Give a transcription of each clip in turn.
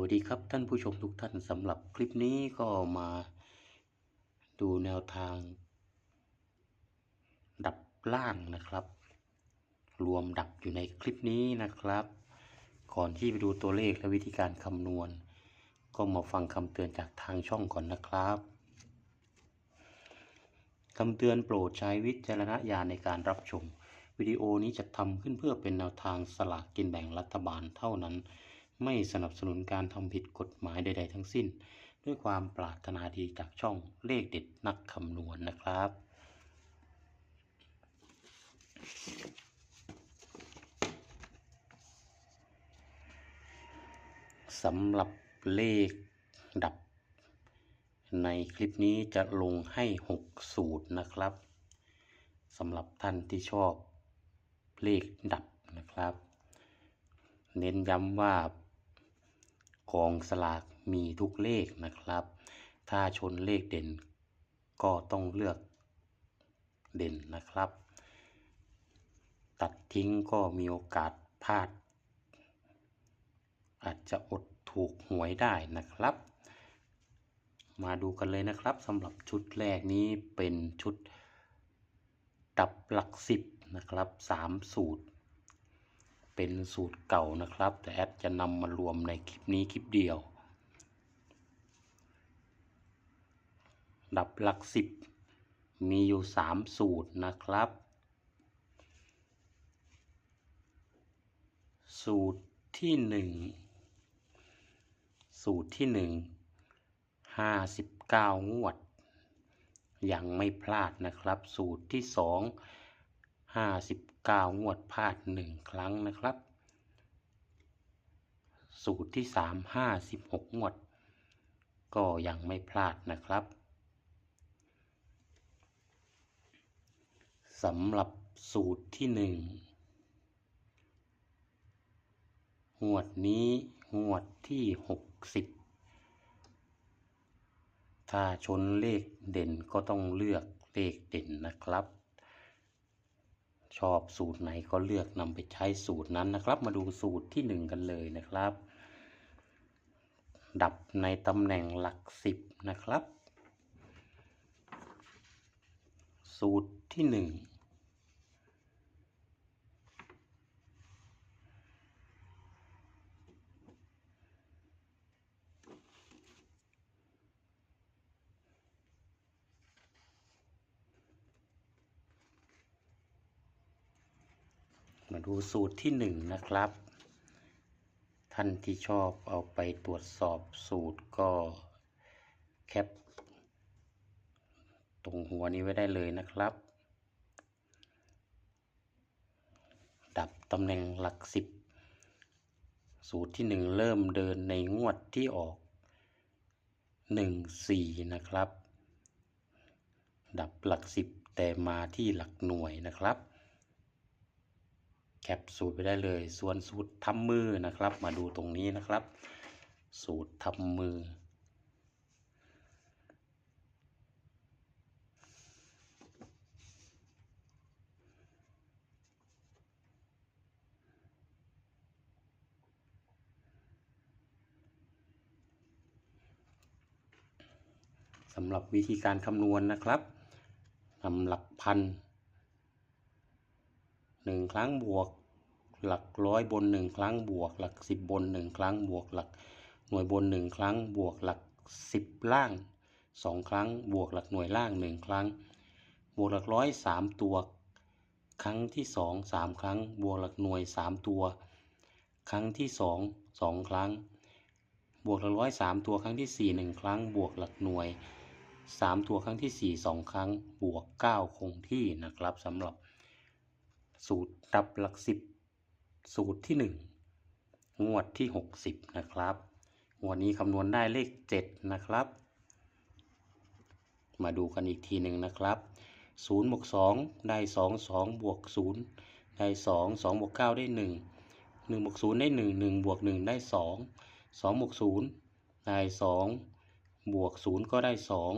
วัสดีครับท่านผู้ชมทุกท่านสำหรับคลิปนี้ก็มาดูแนวทาง ดับล่างนะครับ รวมดับอยู่ในคลิปนี้นะครับ ก่อนที่ไปดูตัวเลขและวิธีการคำนวณ ก็มาฟังคำเตือนจากทางช่องก่อนนะครับคำเตือนโปรดใช้วิจารณญาณในการรับชม วิดีโอนี้จะทำขึ้นเพื่อเป็นแนวทางสลากกินแบ่งรัฐบาลเท่านั้น ไม่สนับสนุนการทำผิดกฎหมายใด ๆ ทั้งสิ้น ด้วยความปรารถนาดีจากช่องเลขเด็ดนักคำนวณนะครับ สำหรับเลขดับ ในคลิปนี้จะลงให้ 6 สูตรนะครับสำหรับท่านที่ชอบเลขดับนะครับ เน้นย้ำว่า กองสลากมีทุกเลขนะครับ ถ้าชนเลขเด่นก็ต้องเลือกเด่นนะครับ ตัดทิ้งก็มีโอกาสพลาด อาจจะอดถูกหวยได้นะครับ มาดูกันเลยนะครับสำหรับชุดแรกนี้เป็นชุดดับหลักสิบนะครับสามสูตร เป็นสูตรเก่านะครับ แต่แอดจะนำมารวมในคลิปนี้คลิปเดียว ดับหลักสิบมีอยู่สามสูตรนะครับ สูตรที่หนึ่งสูตรที่หนึ่งห้าสิบเก้างวด ยังไม่พลาดนะครับ สูตรที่สอ งห้าสิบเก้างวดพลาดหนึ่งครั้งนะครับ สูตรที่สามห้าสิบหกงวด ก็ยังไม่พลาดนะครับสำหรับสูตรที่หนึ่งงวดนี้งวดที่หกสิบถ้าชนเลขเด่นก็ต้องเลือกเลขเด่นนะครับ ชอบสูตรไหนก็เลือกนำไปใช้สูตรนั้นนะครับ มาดูสูตรที่1กันเลยนะครับ ดับในตำแหน่งหลัก10นะครับ สูตรที่1 ดูสูตรที่หนึ่งนะครับ ท่านที่ชอบเอาไปตรวจสอบสูตรก็แคปตรงหัวนี้ไว้ได้เลยนะครับ ดับตำแหน่งหลักสิบสูตรที่หนึ่งเริ่มเดินในงวดที่ออกหนึ่งสี่นะครับ ดับหลักสิบแต่มาที่หลักหน่วยนะครับ แคปสูตรไปได้เลย ส่วนสูตรทำมือนะครับ มาดูตรงนี้นะครับ สูตรทำมือ สำหรับวิธีการคำนวณนะครับนำหลักพัน หนึ่งครั้งบวก หลักร้อยบนหนึ่งครั้งบวก หลักสิบบนหนึ่งครั้งบวกหลักหน่วยบนหนึ่งครั้งบวกหลักสิบล่างสองครั้งบวกหลักหน่วยล่างหนึ่งครั้ง บวกหลักร้อยสามตัว ครั้งที่สองสามครั้ง บวกหลักหน่วยสามตัว ครั้งที่สองสองครั้ง บวกหลักร้อยสามตัวครั้งที่สี่หนึ่งครั้ง บวกหลักหน่วยสามตัวครั้งที่สี่สองครั้ง บวกเก้าคงที่นะครับสำหรับ สูตรดับหลักสิบสูตรที่หนึ่งงวดที่หกสิบนะครับงวดนี้คำนวณได้เลขเจ็ดนะครับ มาดูกันอีกทีหนึ่งนะครับศูนย์บวกสองได้สองสองบวกศูนย์ได้สองสองบวกเก้าได้หนึ่งหนึ่งบวกศูนย์ได้หนึ่งหนึ่งบวกหนึ่งได้สองสองบวกศูนย์ได้สองบวกศูนย์ก็ได้สอง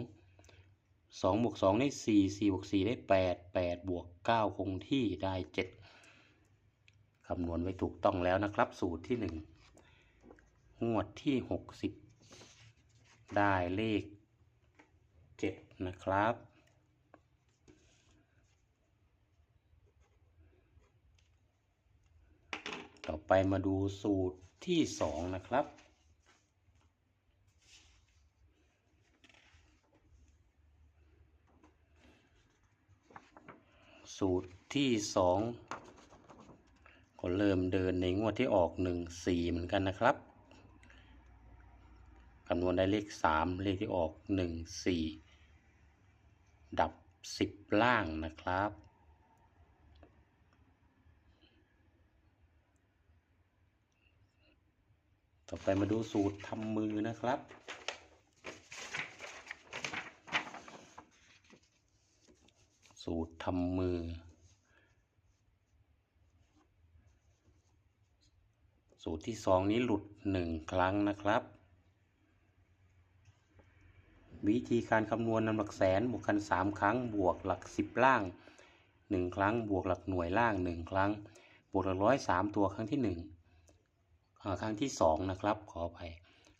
สองบวกสองได้สี่สี่บวกสี่ได้แปดแปดบวกเก้าคงที่ได้เจ็ดคำนวณไว้ถูกต้องแล้วนะครับ สูตรที่หนึ่งงวดที่หกสิบได้เลขเจ็ดนะครับต่อไปมาดูสูตรที่สองนะครับ สูตรที่สองก็เริ่มเดินในงวดที่ออกหนึ่งสี่เหมือนกันนะครับคำนวณได้เลขสามเลขที่ออกหนึ่งสี่ดับสิบล่างนะครับต่อไปมาดูสูตรทำมือนะครับ สูตรทำมือ สูตรที่สองนี้หลุดหนึ่งครั้งนะครับ วิธีการคำนวณนำหลักแสนบวกกันสามครั้ง บวกหลักสิบล่างหนึ่งครั้ง บวกหลักหน่วยล่างหนึ่งครั้ง บวกหลักร้อยสามตัวครั้งที่หนึ่งครั้งที่สองนะครับ ขอไป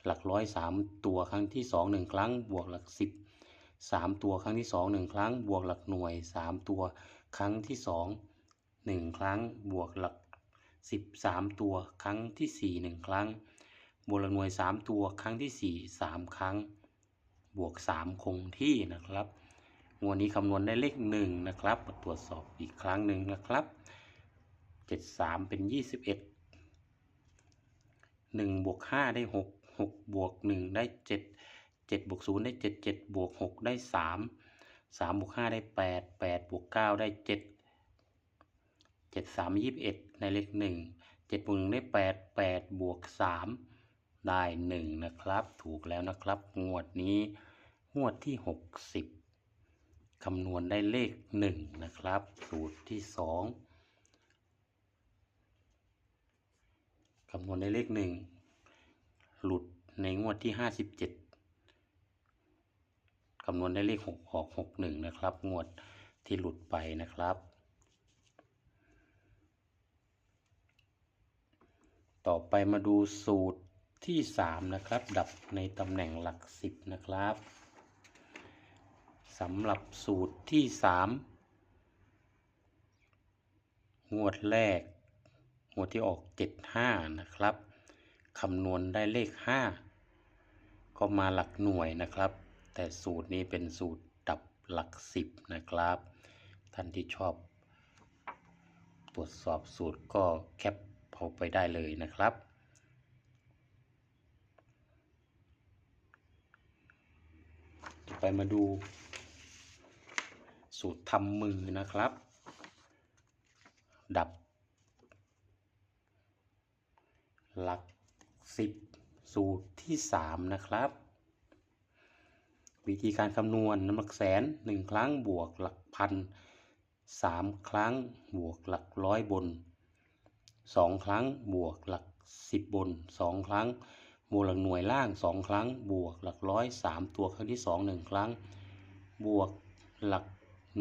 หลักร้อยสามตัวครั้งที่สองหนึ่งครั้ง บวกหลักสิบ สามตัวครั้งที่สองหนึ่งครั้ง บวกหลักหน่วยสามตัวครั้งที่สองหนึ่งครั้ง บวกหลักสิบสามตัวครั้งที่สี่หนึ่งครั้ง บวกหลักหน่วยสามตัวครั้งที่สี่สามครั้ง บวกสามคงที่นะครับงวดนี้คำนวณได้เลขหนึ่งนะครับมาตรวจสอบอีกครั้งหนึ่งนะครับเจ็ดสามเป็นยี่สิบเอ็ดหนึ่งบวกห้าได้หกหกบวกหนึ่งได้เจ็ดเจ็ดบวกศูนย์ได้เจ็ดเจ็ดบวกหกได้สามสามบวกห้าได้แปดแปดบวกเก้าได้เจ็ดเจ็ดสามยี่สิบเอ็ดในเลขหนึ่งเจ็ดบวกหนึ่งได้แปดแปดบวกสามได้หนึ่งนะครับ ถูกแล้วนะครับ งวดนี้งวดที่หกสิบคำนวณได้เลขหนึ่งนะครับ สูตรที่สองคำนวณได้เลขหนึ่งหลุดในงวดที่ห้าสิบเจ็ด คำนวณได้เลขหกออกหกหนึ่งนะครับ งวดที่หลุดไปนะครับ ต่อไปมาดูสูตรที่สามนะครับ ดับในตำแหน่งหลักสิบนะครับสำหรับสูตรที่สามงวดแรก งวดที่ออก 75 นะครับ คำนวณได้เลข 5 ก็มาหลักหน่วยนะครับ แต่สูตรนี้เป็นสูตรดับหลัก10นะครับ ท่านที่ชอบ ตรวจสอบสูตรก็แคปเอาไปได้เลยนะครับ ไปมาดู สูตรทำมือนะครับ ดับหลักสิบสูตรที่สามนะครับ วิธีการคำนวณน้ำหลักแสนหนึ่งครั้งบวกหลักพันสามครั้งบวกหลักร้อยบนสองครั้งบวกหลักสิบบนสองครั้ง บวกหลักหน่วยล่างสองครั้ง บวกหลักร้อยสามตัวครั้งที่สองหนึ่งครั้ง บวกหลัก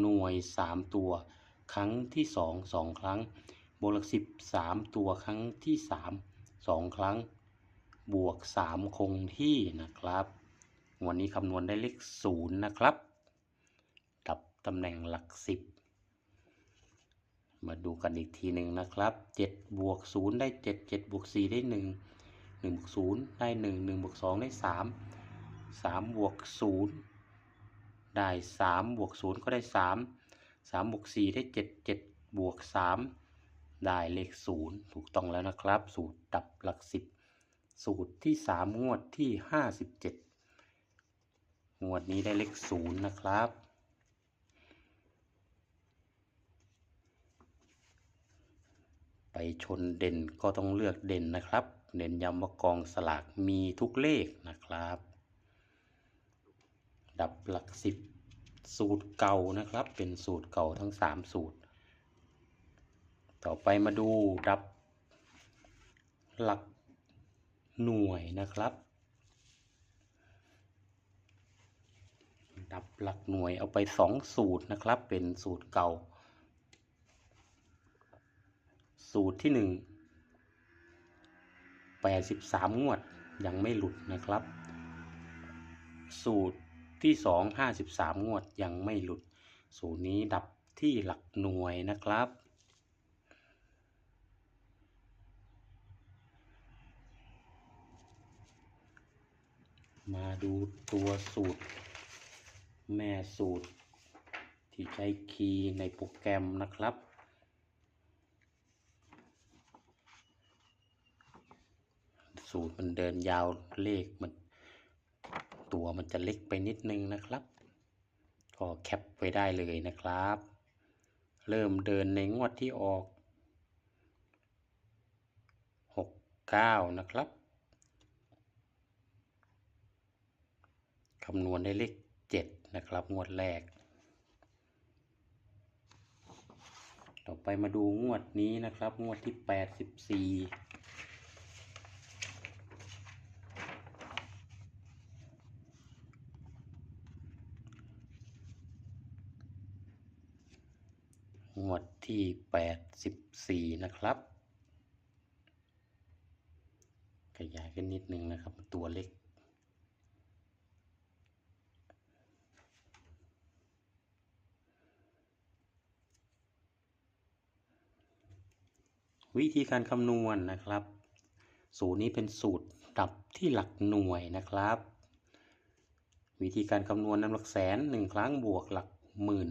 หน่วยสามตัว ครั้งที่สองสองครั้ง บวกหลักสิบสามตัวครั้งที่สามสองครั้ง บวกสามคงที่นะครับ วันนี้คำนวณได้เลขศูนย์นะครับ ดับตำแหน่งหลักสิบ มาดูกันอีกทีหนึ่งนะครับเจ็ดบวกศูนย์ได้เจ็ดเจ็ดบวกสี่ได้หนึ่งหนึ่งบวกศูนย์ได้หนึ่งหนึ่งบวกสองได้สามสามบวกศูนย์ได้สามบวกศูนย์ก็ได้สามสามบวกสี่ได้เจ็ดเจ็ดบวกสามได้เลขศูนย์ถูกต้องแล้วนะครับ สูตรดับหลักสิบสูตรที่สามงวดที่ห้าสิบเจ็ด งวดนี้ได้เลขศูนย์นะครับ ไปชนเด่นก็ต้องเลือกเด่นนะครับ เน้นย้ำว่ากองสลากมีทุกเลขนะครับ ดับหลักสิบสูตรเก่านะครับ เป็นสูตรเก่าทั้งสามสูตร ต่อไปมาดูดับหลักหน่วยนะครับ ดับหลักหน่วยเอาไปสองสูตรนะครับ เป็นสูตรเก่า สูตรที่หนึ่งแปดสิบสามงวดยังไม่หลุดนะครับ สูตรที่สองห้าสิบสามงวดยังไม่หลุด สูตรนี้ดับที่หลักหน่วยนะครับมาดูตัวสูตร แม่สูตร ที่ใช้คีย์ในโปรแกรมนะครับ สูตรมันเดินยาวเลขมัน ตัวมันจะเล็กไปนิดนึงนะครับ ก็แคปไว้ได้เลยนะครับ เริ่มเดินในงวดที่ออก 69 นะครับคำนวณได้เลข7 นะครับ งวดแรก ต่อไปมาดูงวดนี้นะครับ งวดที่84งวดที่ 84 นะครับ ขยายขึ้นนิดนึงนะครับ ตัวเล็ก วิธีการคำนวณนะครับ สูตรนี้เป็นสูตรดับที่หลักหน่วยนะครับ วิธีการคำนวณนำหลักแสนหนึ่งครั้งบวกหลักหมื่น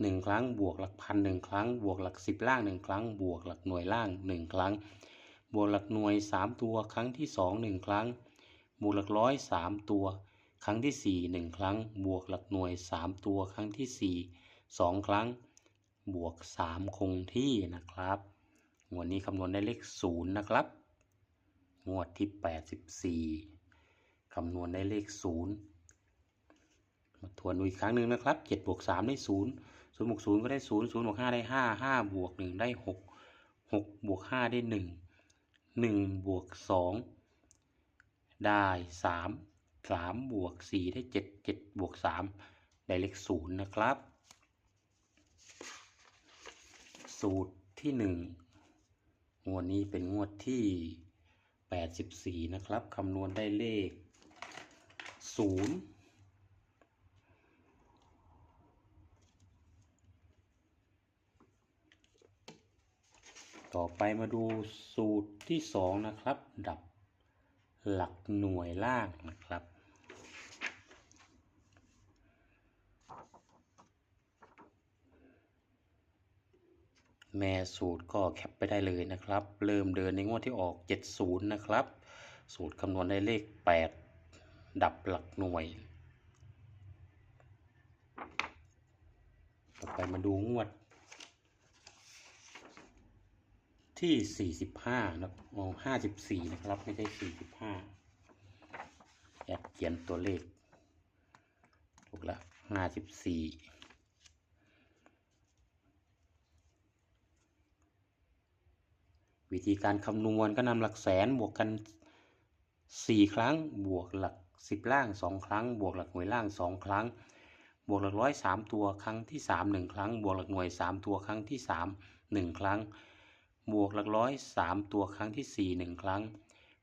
หนึ่งครั้งบวกหลักพันหนึ่งครั้งบวกหลักสิบล่างหนึ่งครั้งบวกหลักหน่วยล่างหนึ่งครั้ง บวกหลักหน่วยสามตัวครั้งที่สองหนึ่งครั้ง บวกหลักร้อยสามตัว ครั้งที่สี่หนึ่งครั้ง บวกหลักหน่วยสามตัวครั้งที่สี่สองครั้ง บวกสามคงที่นะครับ งวดนี้คำนวณได้เลขศูนย์นะครับ งวดที่แปดสิบสี่คำนวณได้เลขศูนย์มาทวนดูอีกครั้งหนึ่งนะครับเจ็ดบวกสามได้ศูนย์ศูนย์บวกศูนย์ก็ได้ศูนย์ศูนย์บวกห้าได้ห้าห้าบวกหนึ่งได้หกหกบวกห้าได้หนึ่งหนึ่งบวกสองได้สามสามบวกสี่ได้เจ็ดเจ็ดบวกสามได้เลขศูนย์นะครับ สูตรที่หนึ่ง งวดนี้เป็นงวดที่แปดสิบสี่นะครับ คำนวณได้เลขศูนย์ต่อไปมาดูสูตรที่สองนะครับ ดับหลักหน่วยล่างนะครับ แม่สูตรก็แคปไปได้เลยนะครับ เริ่มเดินในงวดที่ออก 70 นะครับ สูตรคำนวณได้เลข 8 ดับหลักหน่วย ต่อไปมาดูงวด ที่ 45นะมอง54 นะครับ ไม่ใช่ 45แอดเขียนตัวเลข ถูกแล้ว54 วิธีการคำนวณก็นำหลักแสนบวกกัน 4 ครั้ง บวกหลัก 10 ล่าง 2 ครั้ง บวกหลักหน่วยล่าง 2 ครั้ง บวกหลักร้อย 3 ตัวครั้งที่ 3 1 ครั้ง บวกหลักหน่วย 3 ตัวครั้งที่ 3 1 ครั้ง บวกหลักร้อย 3 ตัวครั้งที่ 4 1 ครั้ง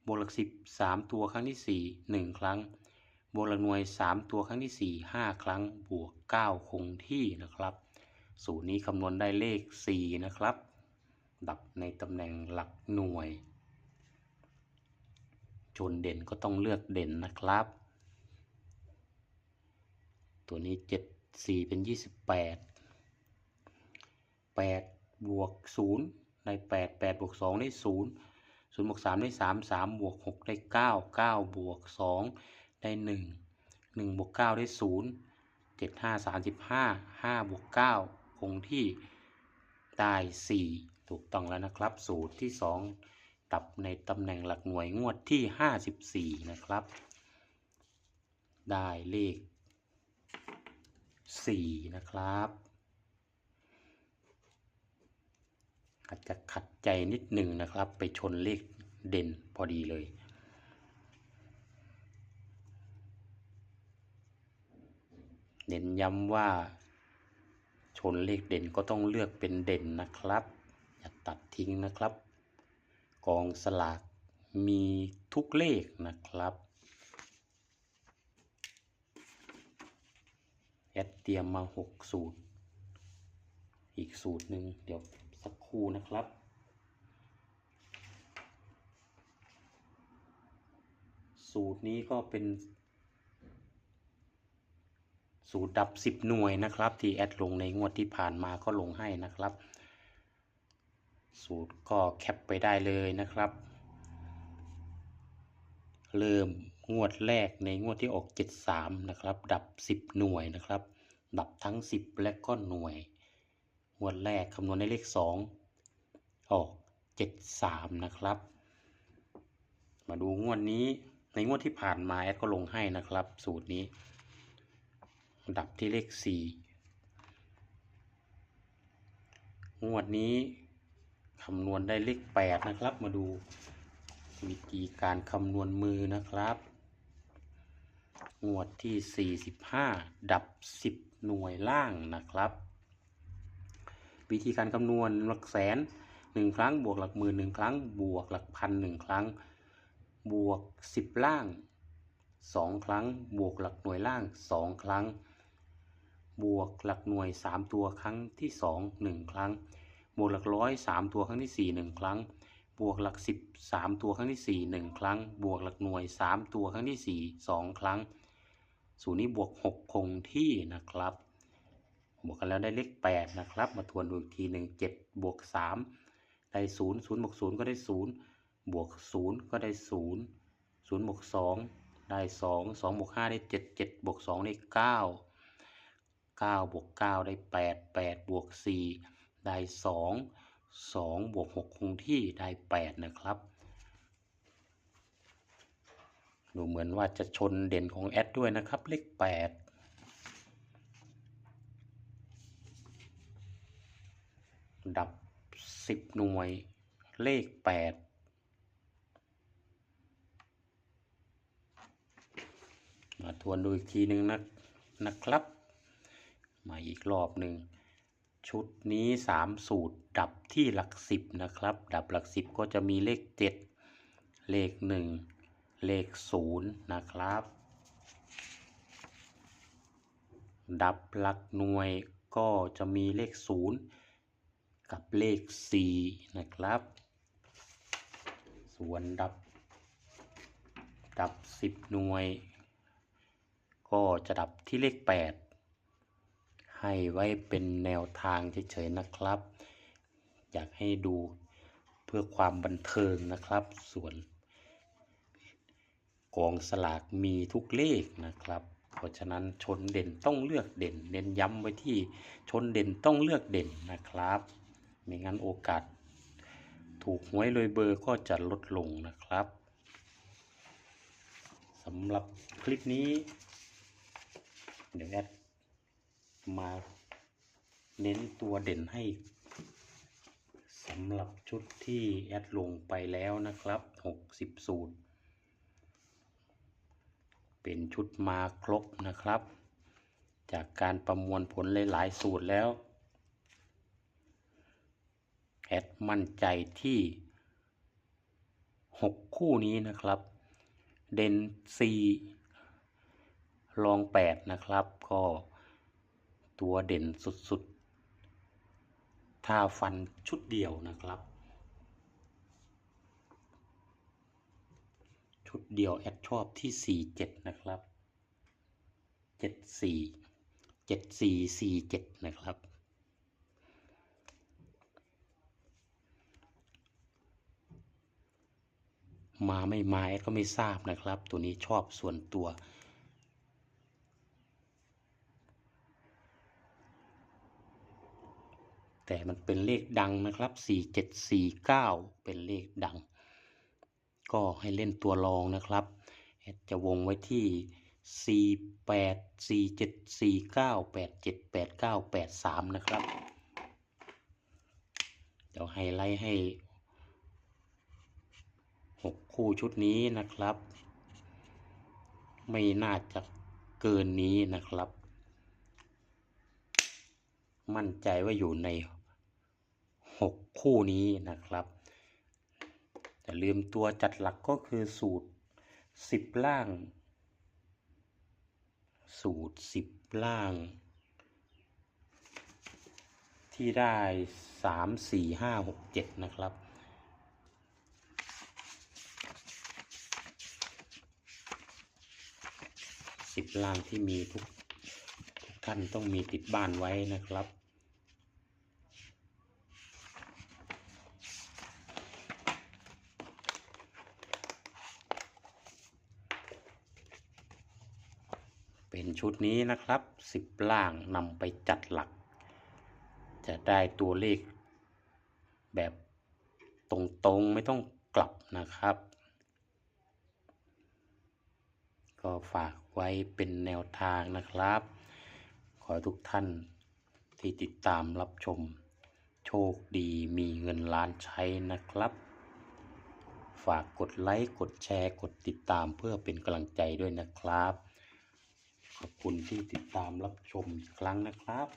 บวกหลัก 10 3 ตัวครั้งที่ 4 1 ครั้ง บวกหลักหน่วย 3 ตัวครั้งที่ 4 5 ครั้ง บวก 9 คงที่นะครับ สูตรนี้คำนวณได้เลข 4 นะครับ ดับในตำแหน่งหลักหน่วย ชนเด่นก็ต้องเลือกเด่นนะครับ ตัวนี้ 7 4 เป็น 28 8 บวก0ได้8 8 บวก 2 ได้ 0 0บวก3ได้ 3 3 บวก 6 ได้ 9 9 บวก 2 ได้ 1 1 บวก 9 ได้ 0 7 5 35 5 บวก 9 คงที่ได้ 4 ถูกต้องแล้วนะครับ สูตรที่2ดับในตำแหน่งหลักหน่วยงวดที่ 54 นะครับ ได้เลข 4 นะครับอาจจะขัดใจนิดหนึ่งนะครับ ไปชนเลขเด่นพอดีเลย เน้นย้ำว่าชนเลขเด่นก็ต้องเลือกเป็นเด่นนะครับ ตัดทิ้งนะครับ กองสลากมีทุกเลขนะครับแอดเตรียมมา 6 สูตร อีกสูตรหนึ่งเดี๋ยวสักครู่นะครับสูตรนี้ก็เป็น สูตรดับ 10 หน่วยนะครับ ที่แอดลงในงวดที่ผ่านมาก็ลงให้นะครับ สูตรก็แคปไปได้เลยนะครับ เริ่มงวดแรกในงวดที่ออก73นะครับ ดับ 10 หน่วยนะครับ ดับทั้ง 10 และก็หน่วย งวดแรกคำนวณได้เลข 2 ออก 73 นะครับ มาดูงวดนี้ในงวดที่ผ่านมาแอดก็ลงให้นะครับ สูตรนี้ ดับที่เลข 4 งวดนี้ คำนวณได้เลข8นะครับ มาดูวิธีการคำนวณมือนะครับ งวดที่ 45 ดับ 10 หน่วยล่างนะครับ วิธีการคำนวณหลักแสนหนึ่งครั้งบวกหลักหมื่นหนึ่งครั้งบวกหลักพันหนึ่งครั้ง บวก 10 ล่างสองครั้งบวกหลักหน่วยล่างสองครั้ง บวกหลักหน่วย 3 ตัวครั้งที่ 2 1 ครั้ง บวกหลักร้อย3ตัวครั้งที่4 1ครั้ง บวกหลัก10 3ตัวครั้งที่4 1ครั้ง บวกหลักหน่วย3ตัวครั้งที่4 2ครั้ง สูตรนี้บวก6คงที่นะครับ บวกกันแล้วได้เลข8นะครับ มาทวนดูอีกทีหนึ่ง7บวก3ได้0 0บวก0ก็ได้0บวก0ก็ได้0 0บวก2ได้2 2บวก5ได้7 7บวก2ได้9 9บวก9ได้8 8บวก4 ได้2 2บวก6คงที่ได้8นะครับดูเหมือนว่าจะชนเด่นของแอดด้วยนะครับ เลข8ดับ10หน่วย เลข8มาทวนดูอีกทีหนึ่งนะนะครับ มาอีกรอบหนึ่ง ชุดนี้ 3 สูตรดับที่หลัก10นะครับ ดับหลัก10ก็จะมีเลข 7 เลข 1 เลข 0 นะครับ ดับหลักหน่วยก็จะมีเลข 0 กับเลข 4 นะครับ ส่วนดับ ดับ 10 หน่วย ก็จะดับที่เลข 8 ให้ไว้เป็นแนวทางเฉยๆนะครับ อยากให้ดูเพื่อความบันเทิงนะครับ ส่วนกองสลากมีทุกเลขนะครับ เพราะฉะนั้นชนเด่นต้องเลือกเด่น เน้นย้ำไว้ที่ชนเด่นต้องเลือกเด่นนะครับไม่งั้นโอกาส ถูกหวยเลยเบอร์ก็จะลดลงนะครับสำหรับคลิปนี้ เดี๋ยวแอด มาเน้นตัวเด่นให้สำหรับชุดที่แอดลงไปแล้วนะครับ 60 สูตร เป็นชุดมาครบนะครับ จากการประมวลผลหลายๆสูตรแล้ว แอดมั่นใจที่ 6 คู่นี้นะครับ เด่น4รอง 8 นะครับก็ ตัวเด่นสุดๆถ้าฟันชุดเดียวนะครับ ชุดเดียวแอดชอบที่ 47 นะครับ 74 7447 นะครับ มาไม่มาแอดก็ไม่ทราบนะครับ ตัวนี้ชอบส่วนตัว แต่มันเป็นเลขดังนะครับ 4749 เป็นเลขดัง ก็ให้เล่นตัวรองนะครับแอดจะวงไว้ที่ 48 47 49 87 89 83 นะครับ เดี๋ยวไฮไลท์ให้ 6 คู่ชุดนี้นะครับ ไม่น่าจะเกินนี้นะครับ มั่นใจว่าอยู่ใน 6 คู่นี้นะครับอย่าลืมตัวจัดหลักก็คือสูตรสิบล่าง สูตรสิบล่าง ที่ได้สามสี่ห้าหกเจ็ดนะครับสิบล่างที่มีทุกทุกท่านต้องมีติดบ้านไว้นะครับ ชุดนี้นะครับสิบล่างนำไปจัดหลัก จะได้ตัวเลขแบบตรงๆไม่ต้องกลับนะครับ ก็ฝากไว้เป็นแนวทางนะครับ ขอทุกท่านที่ติดตามรับชม โชคดีมีเงินล้านใช้นะครับ ฝากกดไลค์ กดแชร์ กดติดตามเพื่อเป็นกำลังใจด้วยนะครับ ขอบคุณที่ติดตามรับชมอีกครั้งนะครับ